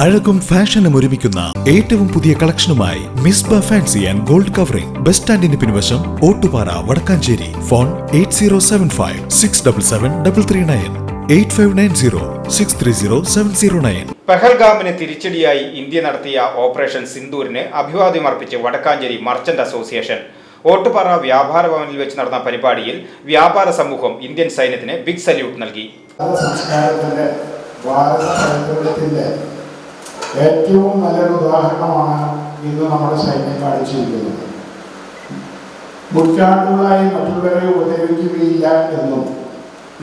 അഴകും ഫാഷനും ഒരുമിക്കുന്ന ഏറ്റവും പുതിയ കളക്ഷനുമായി Misba fancy and gold covering. Bus സ്റ്റാൻഡിന് പിൻവശം Ottupara Vadakkanchery. Phone eight zero seven five six double seven double three nine eight five nine zero six three zero seven zero nine. പെഹൽഗാമിന് തിരിച്ചടിയായി India നടത്തിയ operation സിന്ദൂരിന് അഭിവാദ്യം അർപ്പിച്ച് Vadakkanchery merchant association. Ottupara വ്യാപാര ഭവനിൽ വെച്ച് നടന്ന പരിപാടിയിൽ വ്യാപാര സമൂഹം ഇന്ത്യൻ സൈന്യത്തിന് ബിഗ് സല്യൂട്ട് നൽകി ഭാരത സംസ്കാരത്തിന്റെ ഭാരത പൈതൃകത്തിന്റെ ഏറ്റവും നല്ലൊരു ഉദാഹരണമാണ് ഇന്ന് നമ്മുടെ സൈന്യം കാണിച്ചിരിക്കുന്നത്. നൂറ്റാണ്ടുകളായി മറ്റുള്ളവരെ ഉപദ്രവിക്കുകയില്ല എന്നും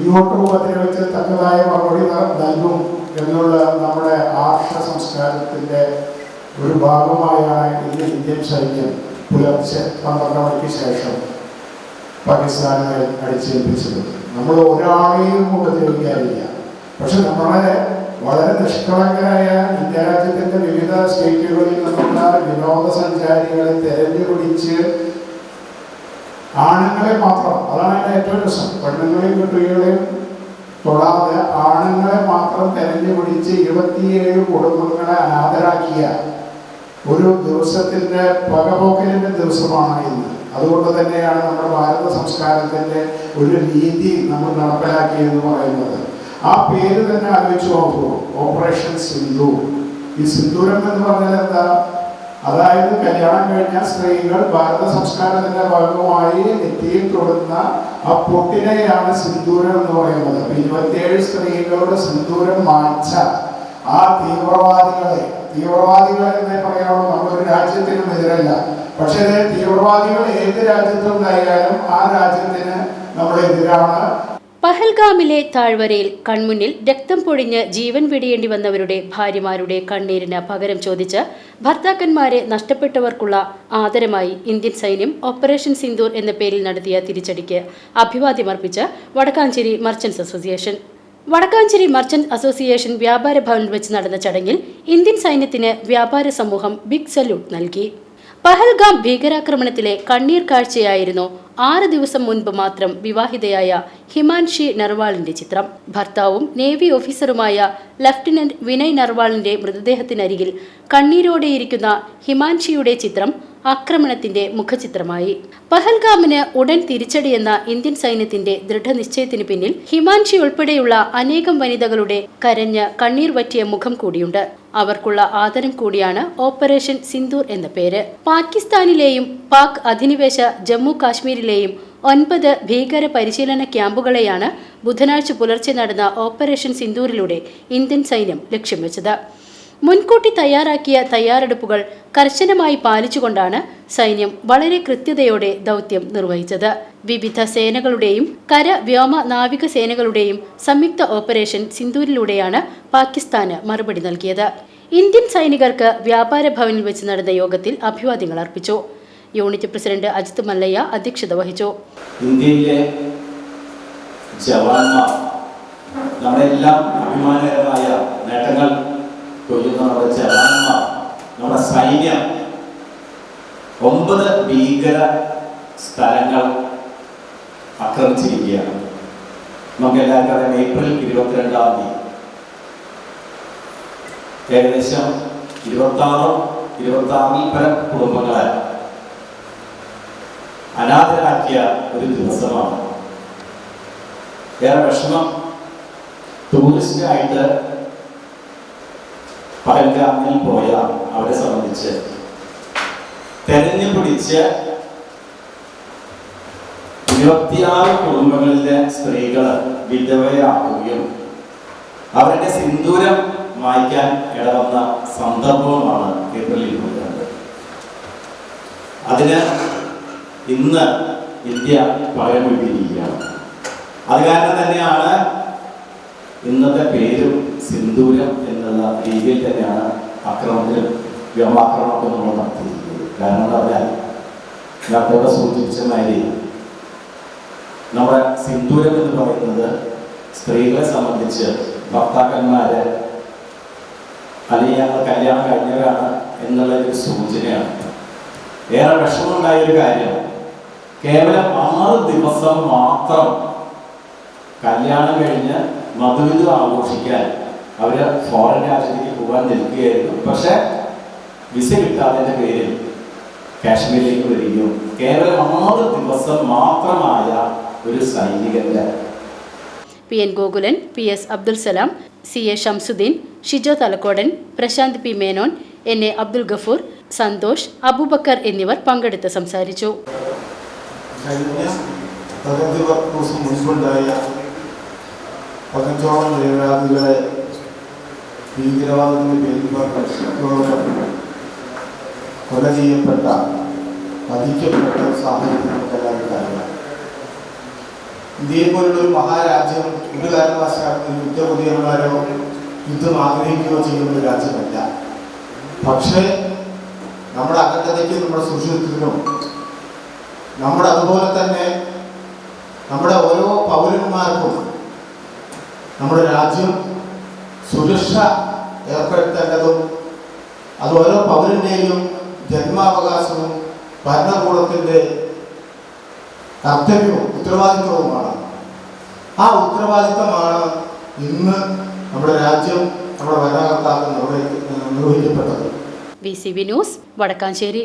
ഇങ്ങോട്ട് ഉപദ്രവിച്ച് തക്കതായ മറുപടി നൽകും എന്നുള്ള നമ്മുടെ ആർഷ സംസ്കാരത്തിന്റെ ഒരു ഭാഗമായാണ് ഇന്ന് ഇന്ത്യൻ സൈന്യം പുലർച്ചെ പന്ത്രണ്ട് മണിക്ക് ശേഷം പാകിസ്ഥാനെ അടിച്ചേൽപ്പിച്ചത്. നമ്മൾ ഒരാളെയും ഉപദ്രവിക്കാറില്ല. പക്ഷെ നമ്മളെ വളരെ നിഷ്കളങ്കരായ ഇന്ത്യ രാജ്യത്തിന്റെ വിവിധ സ്റ്റേറ്റുകളിൽ നിന്നുള്ള വിനോദസഞ്ചാരികളെ തെരഞ്ഞുപിടിച്ച് ആണുങ്ങളെ മാത്രം അതാണ് എന്റെ ഏറ്റവും രസം പെണ്ണുങ്ങളെയും കുട്ടികളെയും തൊടാതെ ആണുങ്ങളെ മാത്രം തെരഞ്ഞുപിടിച്ച് ഇരുപത്തിയേഴ് കുടുംബങ്ങളെ അനാഥരാക്കിയ ഒരു ദിവസത്തിന്റെ പകപോക്കലിന്റെ ദിവസമാണ് ഇന്ന്. അതുകൊണ്ട് തന്നെയാണ് നമ്മുടെ ഭാരത സംസ്കാരത്തിന്റെ ഒരു രീതി നമ്മൾ നടപ്പിലാക്കിയെന്ന് പറയുന്നത്. ആ പേര് തന്നെ ആലോചിച്ച് നോക്കൂ. ഓപ്പറേഷൻ സിന്ധു ഈ സിന്ദൂരം എന്ന് പറഞ്ഞാൽ എന്താ? അതായത് കല്യാണം കഴിഞ്ഞ സ്ത്രീകൾ ഭാരത സംസ്കാരത്തിന്റെ ഭാഗമായി നെറ്റിയിൽ തൊടുന്ന ആ പൊട്ടിനെയാണ് സിന്ദൂരം എന്ന് പറയുന്നത്. അപ്പൊ ഇരുപത്തിയേഴ് സ്ത്രീകളുടെ സിന്ദൂരം മായ്ച്ച ആ തീവ്രവാദികളെ. തീവ്രവാദികൾ എന്നേ പറയാവുള്ളൂ. നമ്മളൊരു രാജ്യത്തിനും എതിരല്ല. പക്ഷേ തീവ്രവാദികൾ ഏത് രാജ്യത്തുണ്ടായാലും ആ രാജ്യത്തിന് നമ്മൾ എതിരാണ്. പഹൽഗാമിലെ താഴ്വരയിൽ കൺമുന്നിൽ രക്തം പൊഴിഞ്ഞ് ജീവൻ വെടിയേണ്ടി വന്നവരുടെ ഭാര്യമാരുടെ കണ്ണീരിന് പകരം ചോദിച്ച് ഭർത്താക്കന്മാരെ നഷ്ടപ്പെട്ടവർക്കുള്ള ആദരമായി ഇന്ത്യൻ സൈന്യം ഓപ്പറേഷൻ സിന്ദൂർ എന്ന പേരിൽ നടത്തിയ തിരിച്ചടിക്ക് അഭിവാദ്യമർപ്പിച്ച് Vadakkanchery merchants association. Vadakkanchery merchant association വ്യാപാര ഭവനിൽ വെച്ച് നടന്ന ചടങ്ങിൽ ഇന്ത്യൻ സൈന്യത്തിന് വ്യാപാര സമൂഹം ബിഗ് സല്യൂട്ട് നൽകി. പഹൽഗാം ഭീകരാക്രമണത്തിലെ കണ്ണീർ കാഴ്ചയായിരുന്നു ആറ് ദിവസം മുൻപ് മാത്രം വിവാഹിതയായ ഹിമാൻഷി നർവാളിന്റെ ചിത്രം. ഭർത്താവും നേവി ഓഫീസറുമായ ലഫ്റ്റനന്റ് വിനയ് നർവാളിന്റെ മൃതദേഹത്തിനരികിൽ കണ്ണീരോടെയിരിക്കുന്ന ഹിമാൻഷിയുടെ ചിത്രം ആക്രമണത്തിന്റെ മുഖചിത്രമായി. പഹൽഗാമിന് ഉടൻ തിരിച്ചടിയെന്ന ഇന്ത്യൻ സൈന്യത്തിന്റെ ദൃഢനിശ്ചയത്തിന് പിന്നിൽ ഹിമാൻഷി ഉൾപ്പെടെയുള്ള അനേകം വനിതകളുടെ കരഞ്ഞ് കണ്ണീർ വറ്റിയ മുഖം കൂടിയുണ്ട്. അവർക്കുള്ള ആദരം കൂടിയാണ് ഓപ്പറേഷൻ സിന്ദൂർ എന്ന പേര്. പാകിസ്ഥാനിലെയും പാക് അധിനിവേശ ജമ്മു കാശ്മീരിലെയും ഒൻപത് ഭീകര പരിശീലന ക്യാമ്പുകളെയാണ് ബുധനാഴ്ച പുലർച്ചെ നടന്ന ഓപ്പറേഷൻ സിന്ദൂരിലൂടെ ഇന്ത്യൻ സൈന്യം ലക്ഷ്യം വെച്ചത്. മുൻകൂട്ടി തയ്യാറാക്കിയ തയ്യാറെടുപ്പുകൾ കർശനമായി പാലിച്ചുകൊണ്ടാണ് സൈന്യം വളരെ കൃത്യതയോടെ ദൗത്യം നിർവഹിച്ചത്. വിവിധ സേനകളുടെയും കര വ്യോമ നാവിക സേനകളുടെയും സംയുക്ത ഓപ്പറേഷൻ സിന്ദൂരിലൂടെയാണ് പാകിസ്ഥാന് മറുപടി നൽകിയത്. ഇന്ത്യൻ സൈനികർക്ക് വ്യാപാര ഭവനിൽ വെച്ച് നടന്ന യോഗത്തിൽ അഭിവാദ്യങ്ങൾ അർപ്പിച്ചു. യൂണിറ്റ് പ്രസിഡന്റ് അജിത് മല്ലയ്യ അധ്യക്ഷത വഹിച്ചു. ഇന്ത്യയിലെ ജവാന്മാർ നമ്മളെല്ലാം അഭിമാനകരമായ നേട്ടങ്ങൾ കൊയ്യുന്ന നമ്മുടെ നമ്മുടെ സൈന്യം. ഒമ്പത് ഭീകര സ്ഥലങ്ങൾ ആക്രമിച്ചിരിക്കുകയാണ്. നമുക്ക് എല്ലാവർക്കും അറിയാം ഏപ്രിൽ ഇരുപത്തിരണ്ടാം തീയതി. ഏകദേശം ഇരുപത്തി ആറ് ഇരുപത്തി ആറിൽ പരം കുടുംബങ്ങളെ അനാഥരാക്കിയ ഒരു ദിവസമാണ്. ഏറെ വിഷമം. ടൂറിസ്റ്റ് ആയിട്ട് പഹൽഗാമിൽ പോയ അവരെ സംബന്ധിച്ച്. തെരഞ്ഞു പിടിച്ച് ഇരുപത്തിയാറ് കുടുംബങ്ങളിലെ സ്ത്രീകൾ വിധവയാക്കുകയും അവരുടെ സിന്ദൂരം മായ്ക്കാൻ ഇടവന്ന സന്ദർഭവുമാണ് ഏപ്രിൽ ഇരുപത്തിരണ്ട്. അതിന് ഇന്ന് ഇന്ത്യ പകരം വീട്ടിയിരിക്കുകയാണ് അത് കാരണം തന്നെയാണ് ഇന്നത്തെ പേരും സിന്ദൂരം എന്നുള്ള രീതിയിൽ തന്നെയാണ് ആക്രമണത്തിലും വ്യോമാക്രമണമൊക്കെ നമ്മൾ നടത്തിയിരിക്കുന്നത്. കാരണം പറഞ്ഞാൽ ഞാൻ കൂടെ സൂചിപ്പിച്ച മാതിരി നമ്മുടെ സിന്ദൂരം എന്ന് പറയുന്നത് സ്ത്രീകളെ സംബന്ധിച്ച് ഭർത്താക്കന്മാര് അല്ലെങ്കിൽ ഞങ്ങൾ കല്യാണം കഴിഞ്ഞവരാണ് എന്നുള്ള ഒരു സൂചനയാണ്. ഏറെ വിഷമമുണ്ടായ ഒരു കാര്യം കേവലം ആറ് ദിവസം മാത്രം കല്യാണം കഴിഞ്ഞ് മധുവിധു ആഘോഷിക്കാൻ അവർ ഫോറിൻ രാജ്യത്തേക്ക് പോകാൻ നിൽക്കുകയായിരുന്നു. പക്ഷേ വിസ കിട്ടാത്തതിന്റെ പേരിൽ കാശ്മീരിലേക്ക് വരികയും കേവലം ആറ് ദിവസം മാത്രമായ ഒരു സൈനികന്റെ P N Gokulan P S Abdul Salam C A Shamsuddin Shijo Thalakkodan Prashanth P Menon N A Abdul Gafoor Santhosh Abubacker എന്നിവർ പങ്കെടുത്ത് സംസാരിച്ചു. മുൻപുണ്ടായ പതിനഞ്ചോളം നിരപരാധികളെ ഭീകരവാദത്തിന്റെ പേരിൽ പറഞ്ഞ് കൊല ചെയ്യപ്പെട്ട വധിക്കപ്പെട്ട സാഹചര്യം നമുക്കെല്ലാവർക്കും അറിയാം ഇന്ത്യയെ പോലുള്ള ഒരു മഹാരാജ്യം ഒരു കാരണവശാലും യുദ്ധപുതിയന്മാരോ യുദ്ധം ആഗ്രഹിക്കുകയോ ചെയ്യുന്ന ഒരു രാജ്യമല്ല. പക്ഷേ നമ്മുടെ അഖണ്ഡതയ്ക്കും നമ്മുടെ സുരക്ഷിതത്വത്തിനും നമ്മുടെ അതുപോലെ തന്നെ നമ്മുടെ ഓരോ പൗരന്മാർക്കും നമ്മുടെ രാജ്യം സുരക്ഷ ഏർപ്പെടുത്തേണ്ടതും അത് ഓരോ പൗരന്റെയും ജന്മാവകാശവും ഭരണകൂടത്തിന്റെ കർത്തവ്യവും ഉത്തരവാദിത്വവുമാണ്. ആ ഉത്തരവാദിത്തമാണ് ഇന്ന് നമ്മുടെ രാജ്യം നമ്മുടെ ഭരണകർത്താക്കൾ നിർവഹി നിർവഹിക്കപ്പെട്ടത്. V C V news Vadakkanchery.